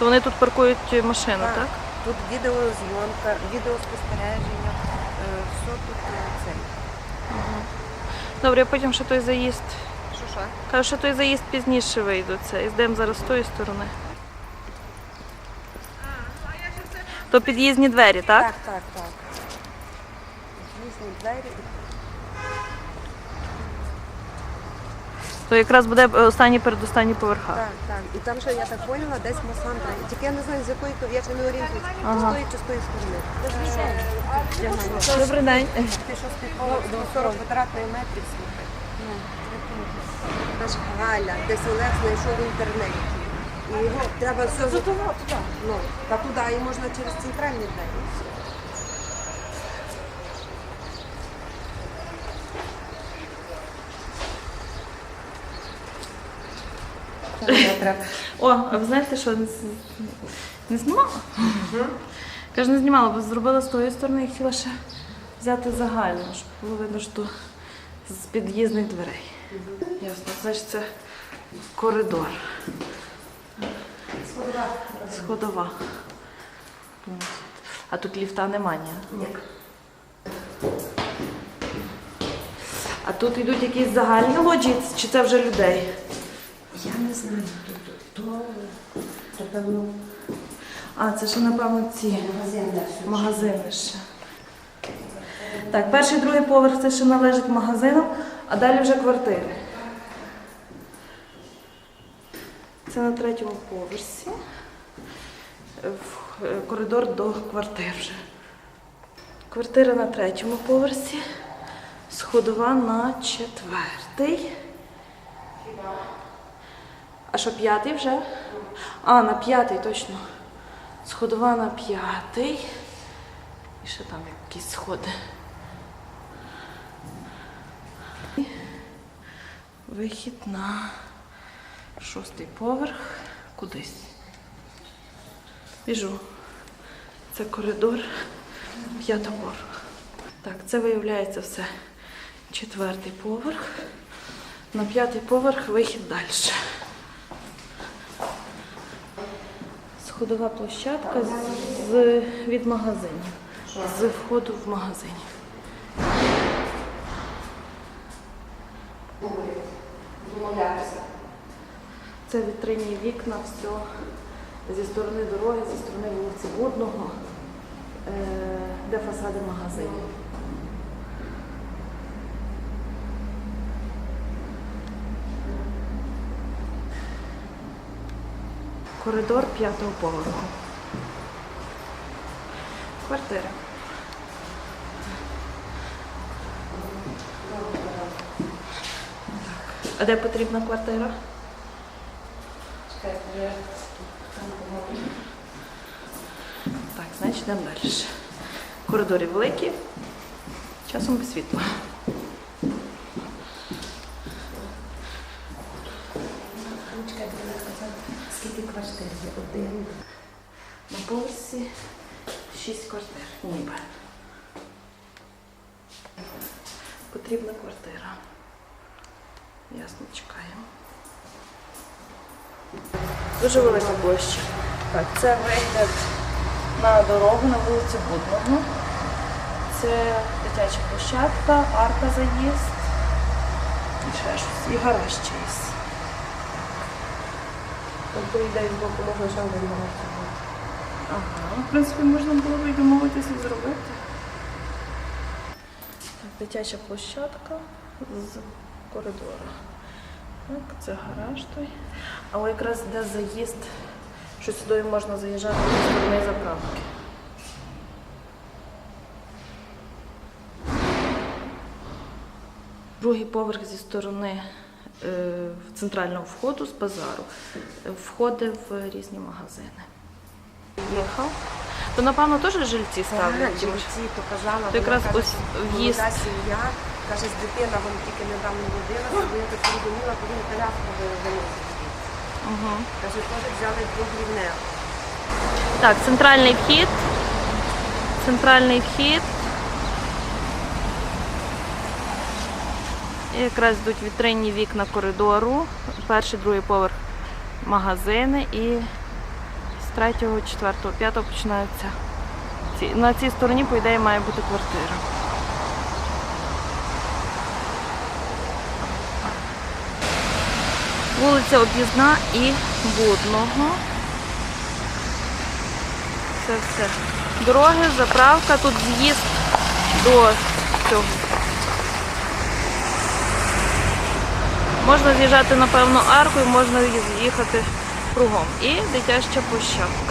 То вони тут паркують машину, так? Так. Тут відеозйомка, відеоспостереження, е, все тут це. Добре, я потім ще той заїзд. Що що? Кажу, що той заїзд пізніше вийду. Це. Йдемо зараз з тої сторони. То під'їзні двері, так? Так, так, так. Різні двері. То якраз буде е, останні передостанні поверха. Так, так. І там ще, я так поняла, десь Мосандра. Тільки я не знаю, з якої, то- я ще не орієнтуюсь, Ага. з тої чи з тої сторони. Добрий день. Ти що спіхало до 40 квадратних метрів слухай. Наш Галя, десь Олег знайшов в інтернеті. І його треба все... Ну, та туди і можна через центральні двері. О, а ви знаєте, що не, не знімала? Каже, не знімала, бо зробила з тої сторони і хотіла ще взяти загально, щоб було видно, що з під'їзних дверей. Ясно, значить це коридор. Сходова. А тут ліфта немає. Ні. А тут йдуть якісь загальні лоджії, чи це вже людей? А, це ще, напевно, ці. магазин. Магазини ще. Так, перший другий поверх це ще належить магазинам, а далі вже квартири. Це на третьому поверсі. В- е, Коридор до квартир вже. Квартира на третьому поверсі. Сходова на четвертий. А що п'ятий вже? А, на п'ятий точно. Сходова на п'ятий. І ще там якісь сходи. Вихід на шостий поверх кудись. Біжу. Це коридор п'ятого поверху. Так, це виявляється все четвертий поверх. На п'ятий поверх вихід далі. Сходова площадка з, з- від магазинів. З входу в магазині. Це вітринні вікна, все зі сторони дороги, зі сторони вулиці Будного, е, де фасади магазинів. Коридор п'ятого поверху. Квартира. Так. А де потрібна квартира? Так, значить йдемо далі. Коридори великі, часом без світла. Чекай, будь ласка, скільки квартир є? Один. На поверсі шість квартир, ніби. Потрібна квартира. Ясно, чекаємо. Дуже велика площа. Так, це вигляд на дорогу на вулицю Будного. Це дитяча площадка, арка заїзд. І ще щось. І гараж чийсь. Тобто йде з боку можна ще. Ага, в принципі, можна було б і домовитися і зробити. Дитяча площадка з коридору. Так, це гараж той. Але якраз де заїзд, що сюди можна заїжджати зі сторони заправки. Другий поверх зі сторони центрального входу з базару е, входить в різні магазини. Їхав. То напевно теж жильці ставлять. Ага, жінці показала. То якраз ось в'їзд. сім'я, каже, з дитина вона тільки недавно родилася, бо я так зрозуміла, бо він коляску виносить. Угу. Каже, теж взяли двохрівне. Так, центральний вхід. Центральний вхід. І якраз йдуть вітринні вікна коридору. Перший, другий поверх магазини і з 3, 4, 5 починаються. На цій стороні, по ідеї, має бути квартира. Вулиця Об'їзна і Будного. Це все. Дороги, заправка, тут з'їзд до цього. Можна з'їжджати, на певну арку і можна з'їхати кругом. І дитяча площадка.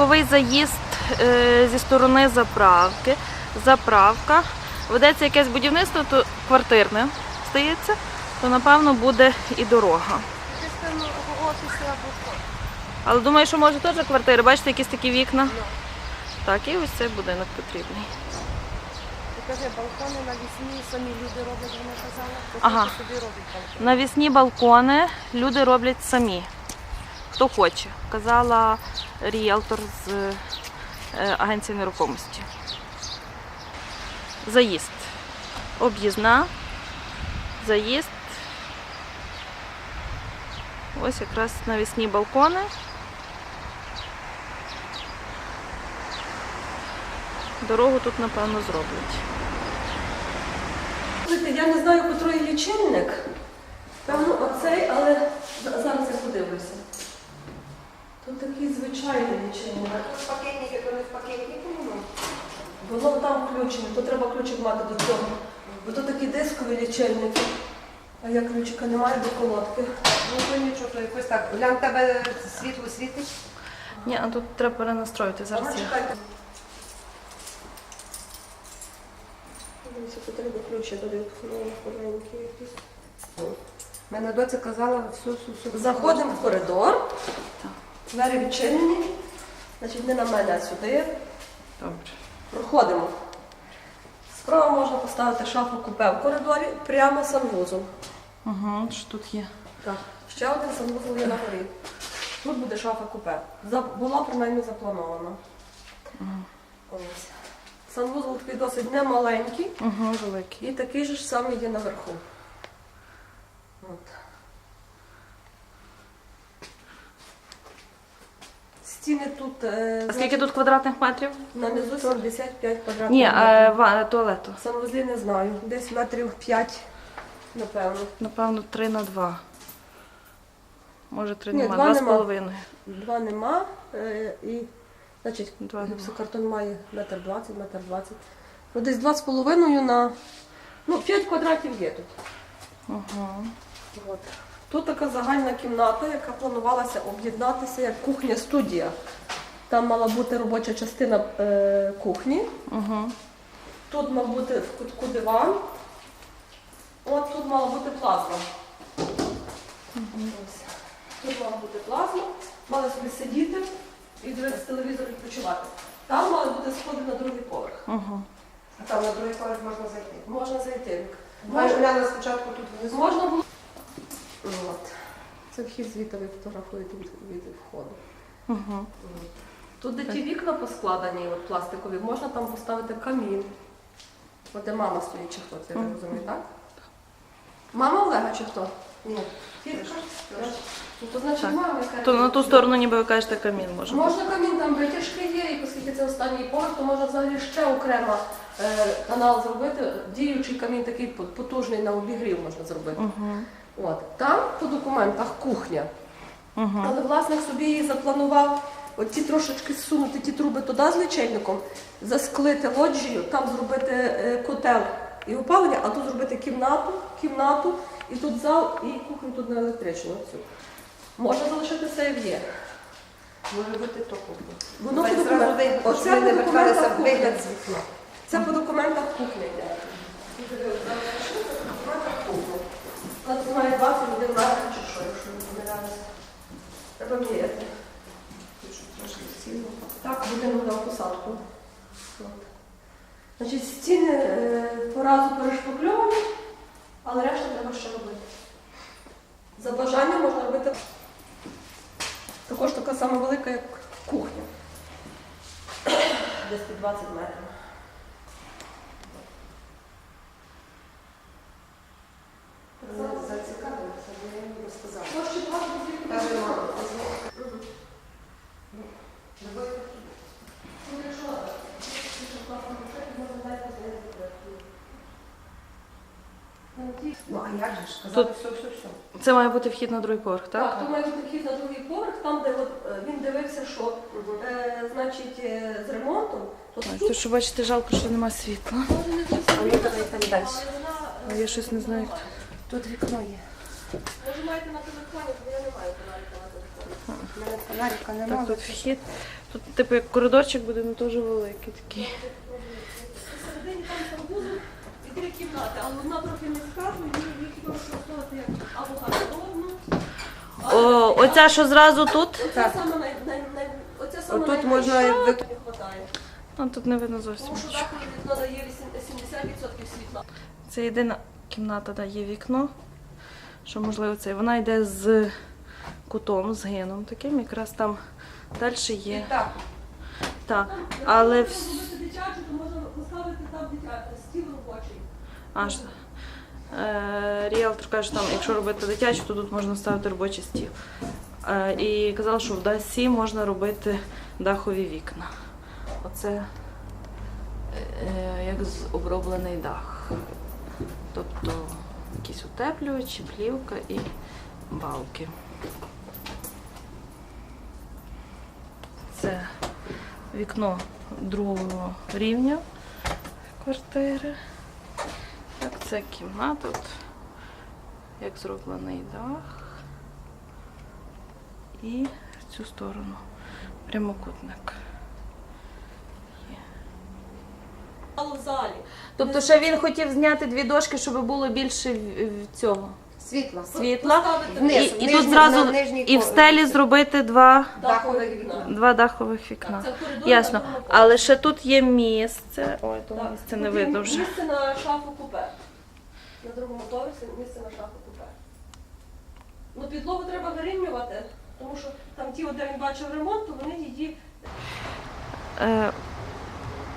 Боковий заїзд е, зі сторони заправки. Заправка. Ведеться якесь будівництво, то квартирне стається, то напевно буде і дорога. Але думаю, що може теж квартири. Бачите, якісь такі вікна. Так, і ось цей будинок потрібний. Кажи, балкони на вісні самі люди роблять, вона казала. Ага. собі робить балкон. Навісні балкони люди роблять самі. Хто хоче, казала ріелтор з е, агенції нерухомості. Заїзд. Об'їзна. Заїзд. Ось якраз навісні балкони. Дорогу тут, напевно, зроблять. Я не знаю, котрий лічильник. Певно, оцей, але зараз я подивлюся. Тут такий звичайний лічильник. Тут пакетники, то не в пакетнику, ну. Воно там включене, то треба ключик мати до цього. Бо то такі дискові лічильники. А я ключика немає до колодки. Ну то нічого, то якось так. Глянь, в тебе світло світить. Ні, а тут треба перенастроїти зараз. Я- чекайте. Дивіться, тут треба ключі додати. маленькі якісь. Мене доця казала всю всю всю. Заходимо в коридор. Так. Двері відчинені. Значить, не на мене, а сюди. Добре. Проходимо. Справа можна поставити шафу купе в коридорі прямо санвузол. Угу, що тут є? Так. Ще один санвузол є на горі. Тут буде шафа купе. За- Була принаймні запланована. Ось. Санвузол такий досить немаленький Угу, великий. і такий же ж самий є наверху. От. Стіни тут е, А скільки тут квадратних метрів? на низу 75 квадратних Ні, метрів. а, ва- туалету. Санвузлі не знаю. Десь метрів 5, напевно. Напевно, 3 на 2. Може, 3 Ні, нема, два 2 з нема. половиною. Два нема. Е, і, значить, Два нема. гіпсокартон має метр 20, метр 20. Ну, десь два з половиною на... Ну, 5 квадратів є тут. Угу. От. Тут така загальна кімната, яка планувалася об'єднатися як кухня-студія. Там мала бути робоча частина е, кухні. Угу. Тут мав бути в кутку диван. От тут мала бути плазма. Ось. Тут мала бути плазма, мали собі сидіти і дивитися телевізор і відпочивати. Там мали бути сходи на другий поверх. Угу. А там на другий поверх можна зайти. Можна зайти. Можна, глянула спочатку тут внизу. можна було. От. Це вхід звідти ви фотографуєте від, від входу. Угу. Тут де ті вікна поскладені, от пластикові, можна там поставити камін. От де мама стоїть, чи хто це, я розумію, так? Мама Олега чи хто? Ні. Кірка? Ну, то значить мама яка. То на ту сторону, ніби ви кажете, камін може. бути. Можна камін, там витяжки є, і оскільки це останній поверх, то можна взагалі ще окремо е, канал зробити. Діючий камін такий потужний на обігрів можна зробити. Угу. От. Там по документах кухня. Угу. Але власник собі її запланував оті трошечки зсунути ті труби туди з лічильником, засклити лоджію, там зробити е, котел і опалення, а тут зробити кімнату, кімнату, і тут зал, і кухню тут на електричну. Цю. Можна залишити все як є. Може бути то кухня. Воно по документах. Оце по не документах кухня. Це по документах кухня йде. Тут має 21 метр чи що, якщо не помиляюся. Треба міряти. Так, будемо на посадку. Значить, стіни е, по разу перешпакльовані, але решта треба ще робити. За бажанням можна робити також така сама велика, як кухня. Десь під 20 метрів. Зацікавилися, бо я їм розказала. Каже, мама, давай. Ну. Ну, Ну, а як же ж? Казали, Тут- все, все, все. Це має бути вхід на другий поверх, Так, так? то має бути вхід на другий поверх, там, де от, е, він дивився, що е, значить, е, з ремонтом, то Ой, тут То що бачите, жалко, що нема світла. А ну, давай там далі. вона, е, А я щось не знаю, як Тут вікно є. Може маєте на телефоні, бо я не маю фонарика на телефоні. У мене фонарика Так, немає. тут вхід. Тут, типу, як коридорчик буде, ну теж великий такий. Посередині там санвузол і три кімнати, але одна трохи низька, то її хіба використовувати як або гардеробну. О, оця, що зразу тут. Оця Так. саме най, най, най, оця саме Отут можна не вик- хватає. Ну, тут не видно зовсім. Тому що нічого. дахове вікно дає 8 70% світла. Це єдина кімната, де є вікно. Що можливо це. Вона йде з кутом, з гином таким, якраз там далі є. Так. Так, але Якщо вс- дитячу, то можна поставити там дитя, стіл робочий. аж е, ріелтор каже, там, якщо робити дитячу, то тут можна ставити робочий стіл. Е, і казала, що в ДАСі можна робити дахові вікна. Оце е, як оброблений дах. Тобто якісь утеплювачі, плівка і балки. Це вікно другого рівня квартири. Так, це кімната, от, як зроблений дах. І в цю сторону прямокутник. Але в залі. Тобто, ще він хотів зняти дві дошки, щоб було більше в- в цього Світло. світла. Поставити І, Вниз. і нижній- тут зразу на нижній і в стелі зробити два, дахове вікно. два дахових вікна. Так, це коридор Ясно. на другому Але ще тут є місце. Ой, того Так, місця не тут видно вже. Місце на шафу купе. На другому поверсі місце на шафу купе. Ну, підлогу треба вирівнювати, тому що там ті, де він бачив ремонт, то вони її Е,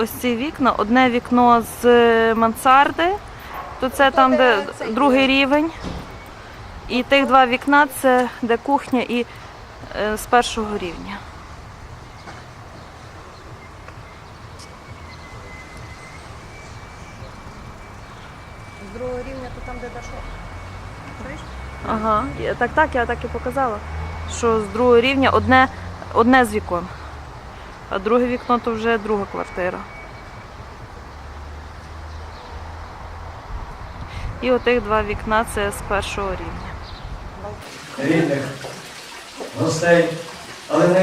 ось ці вікна. Одне вікно з е, мансарди, то це там, де другий рівень. І тих два вікна це де кухня і е, з першого рівня. З другого рівня, то там, де дошов. Ага, так, так, я так і показала. Що з другого рівня одне, одне з вікон, а друге вікно то вже друга квартира. І отих два вікна це з першого рівня. рідних, гостей, але не